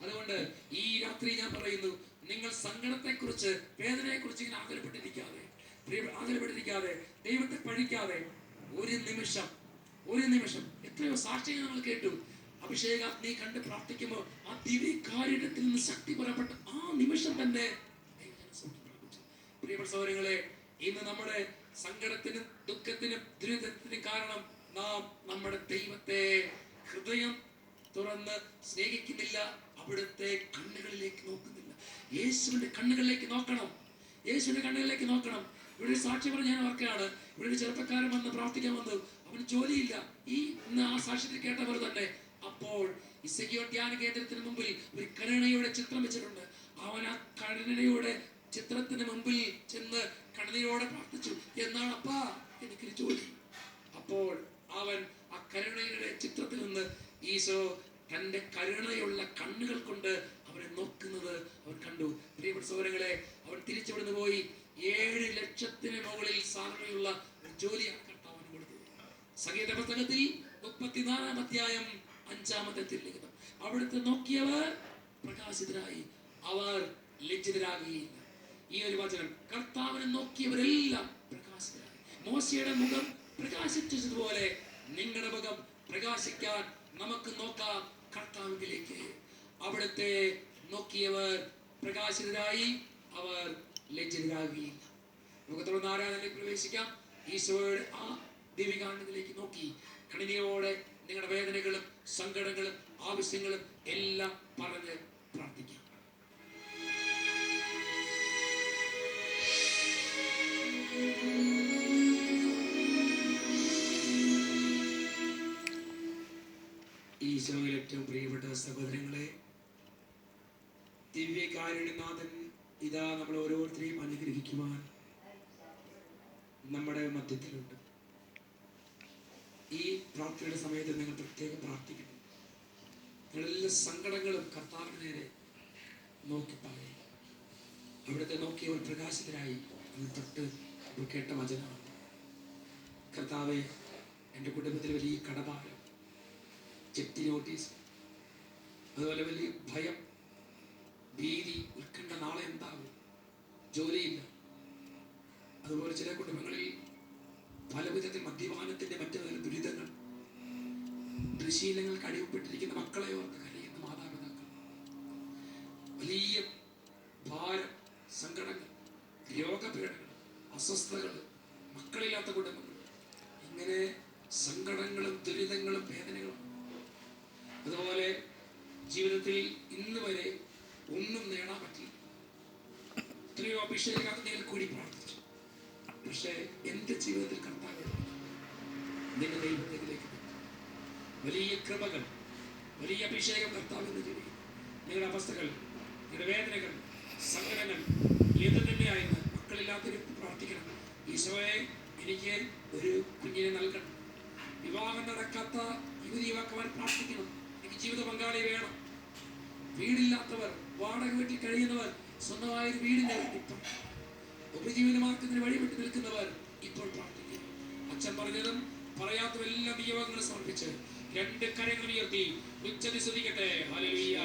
അതുകൊണ്ട് ഈ രാത്രി ഞാൻ പറയുന്നു നിങ്ങൾ സങ്കടത്തെക്കുറിച്ച് വേദനയെക്കുറിച്ച് ഇങ്ങനെ ആകലപ്പെട്ടിരിക്കാതെ ആകലപ്പെട്ടിരിക്കാതെ ദൈവത്തെ പഴിക്കാതെ ഒരു നിമിഷം ഒരു നിമിഷം എത്രയോ സാക്ഷികൾ നമ്മൾ കേട്ടു. അഭിഷേകാഗ്നി കണ്ട് പ്രാർത്ഥിക്കുമ്പോൾ ആ ദിവ്യകാരുണ്യത്തിൽ നിന്ന് ശക്തി പുറപ്പെട്ട ആ നിമിഷം തന്നെ പ്രിയപ്പെട്ട സഹോദരങ്ങളെ ഇന്ന് നമ്മുടെ സങ്കടത്തിനും ദുഃഖത്തിനും ദുരിതത്തിനും കാരണം നാം നമ്മുടെ ദൈവത്തെ ഹൃദയം തുറന്ന് സ്നേഹിക്കുന്നില്ല. അവിടുത്തെ കണ്ണുകളിലേക്ക് നോക്കുന്നില്ല. യേശുവിന്റെ കണ്ണുകളിലേക്ക് നോക്കണം. യേശുവിന്റെ കണ്ണുകളിലേക്ക് നോക്കണം. ഇവിടെ ഒരു സാക്ഷി ഞാൻ ഓർക്കുകയാണ്. ഇവിടെ ഒരു ചെറുപ്പക്കാരൻ വന്ന് പ്രാർത്ഥിക്കാൻ വന്നു. അവന് ജോലിയില്ല. ഈ ഇന്ന് ആ സാക്ഷ്യത്തിൽ കേട്ടവർ തന്നെ അപ്പോൾ ഇസഗിയോ ധ്യാന കേന്ദ്രത്തിന് മുമ്പിൽ ഒരു കരുണയുടെ ചിത്രം വെച്ചിട്ടുണ്ട്. അവൻ ആ കരുണയുടെ ചിത്രത്തിന് മുമ്പിൽ ചെന്ന് കണ്ണീരോടെ പ്രാർത്ഥിച്ചു. എന്നാണ് അപ്പാ എനിക്കൊരു ജോലി. അപ്പോൾ അവൻ ആ കരുണയുടെ ചിത്രത്തിൽ നിന്ന് ഈശോ തന്റെ കരുണയുള്ള കണ്ണുകൾ കൊണ്ട് അവരെ നോക്കുന്നത് അവർ കണ്ടു. പ്രിയപ്പെട്ട സൗരങ്ങളെ അവൻ തിരിച്ചുവിടുന്ന് പോയി. ഏഴ് ലക്ഷത്തിന് മുകളിൽ സാധനങ്ങളുള്ള ജോലിയാണ് കർത്താവിന് കൊടുത്തത്. സംഗീത പുസ്തകത്തിൽ മുപ്പത്തിനാലാം അധ്യായം അഞ്ചാമത്തെ തിരുലിഖിതം അവിടുത്തെ നോക്കിയവർ പ്രകാശിതരായി. അവർ ലജ്ജിതരാകുകയില്ല ഈ ഒരു വചനം കർത്താവിനെ നോക്കിയവരെല്ലാം പ്രകാശിതരായി. മോശയുടെ മുഖം പ്രകാശിച്ചതുപോലെ നിങ്ങളുടെ മുഖം പ്രകാശിക്കാൻ നമുക്ക് നോക്കാം കർത്താവിലേക്ക്. അവിടുത്തെ നോക്കിയവർ പ്രകാശിതരായി അവർ ലജ്ജിതരാകുകയില്ല. നമുക്ക് തുടർന്ന് ആരാധനയിലേക്ക് പ്രവേശിക്കാം. ഈശോയുടെ ആ ദിവികാന്തത്തിലേക്ക് നോക്കി. കണിനിയോടെ നിങ്ങളുടെ വേദനകളും സങ്കടങ്ങളും ആവശ്യങ്ങളും എല്ലാം പറഞ്ഞ് പ്രാർത്ഥിക്കാം. ഈശോയിൽ ഏറ്റവും പ്രിയപ്പെട്ട സഹോദരങ്ങളെ ദിവ്യകാരുണ്യനാഥൻ ഇതാ നമ്മൾ ഓരോരുത്തരെയും അനുഗ്രഹിക്കുവാൻ നമ്മുടെ മധ്യത്തിലുണ്ട്. ഈ പ്രാർത്ഥനയുടെ സമയത്ത് നിങ്ങൾ പ്രത്യേകം പ്രാർത്ഥിക്കണം നിങ്ങളെല്ലാ സങ്കടങ്ങളും കർത്താവിന് നേരെ നോക്കി പറയും. അവിടുത്തെ നോക്കിയവർ പ്രകാശിതരായി എന്ന് തൊട്ട് കേട്ട വചനമാണ്. കർത്താവെ എന്റെ കുടുംബത്തിൽ വലിയ കടഭാരം ചെത്തി നോട്ടീസ് അതുപോലെ വലിയ ഭയം. ഭീതി ഉത്കണ്ഠ നാളെ എന്താകും? ജോലിയില്ല. അതുപോലെ ചില കുടുംബങ്ങളിൽ പല വിധത്തിൽ മദ്യപാനത്തിന്റെ മറ്റു പല ദുരിതങ്ങൾ. ദുശീലങ്ങൾക്ക് അടിവപ്പെട്ടിരിക്കുന്ന മക്കളെ ഓർത്ത് കരയുന്ന മാതാപിതാക്കൾ. വലിയ ഭാരം സങ്കടങ്ങൾ രോഗപീഠകൾ അസ്വസ്ഥതകൾ മക്കളില്ലാത്ത കുടുംബങ്ങൾ. ഇങ്ങനെ സങ്കടങ്ങളും ദുരിതങ്ങളും വേദനകളും അതുപോലെ ജീവിതത്തിൽ ഇന്ന് വരെ ഒന്നും നേടാൻ പറ്റില്ല. എത്രയോ ഞാൻ കൂടി പ്രാർത്ഥിച്ചു. പക്ഷേ എന്റെ ജീവിതത്തിൽ കർത്താവ് ദൈവത്തിലേക്ക് വലിയ കൃപകൾ വലിയ അഭിഷേകം കർത്താവിന്റെ ജീവിതം നിങ്ങളുടെ അവസ്ഥകൾ നിങ്ങളുടെ വേദനകൾ സങ്കടങ്ങൾ ഏത് തന്നെയായിരുന്നു മക്കളില്ലാത്തൊരു പ്രാർത്ഥിക്കണം. ഈശോയെ എനിക്ക് ഒരു കുഞ്ഞിനെ നൽകണം. വിവാഹം നടക്കാത്ത യുവതി യുവാക്കന്മാർ പ്രാർത്ഥിക്കണം. ജീവിത പങ്കാളി വേണം. വീടില്ലാത്തവർ വാടക വീട്ടിൽ കഴിയുന്നവർ സ്വന്തമായ ഒരു വീടിന്റെ ഇപ്പം. ഉപജീവനമാർഗത്തിന് വഴിവിട്ട് നിൽക്കുന്നവർ ഇപ്പോൾ പ്രാർത്ഥിക്കുന്നു. അച്ഛൻ പറഞ്ഞതും പറയാത്തതും എല്ലാം നിയമങ്ങളും സമർപ്പിച്ച് രണ്ട് കരങ്ങൾ ഉയർത്തി ഉച്ചതി സ്തുതിക്കട്ടെ. ഹല്ലേലൂയ.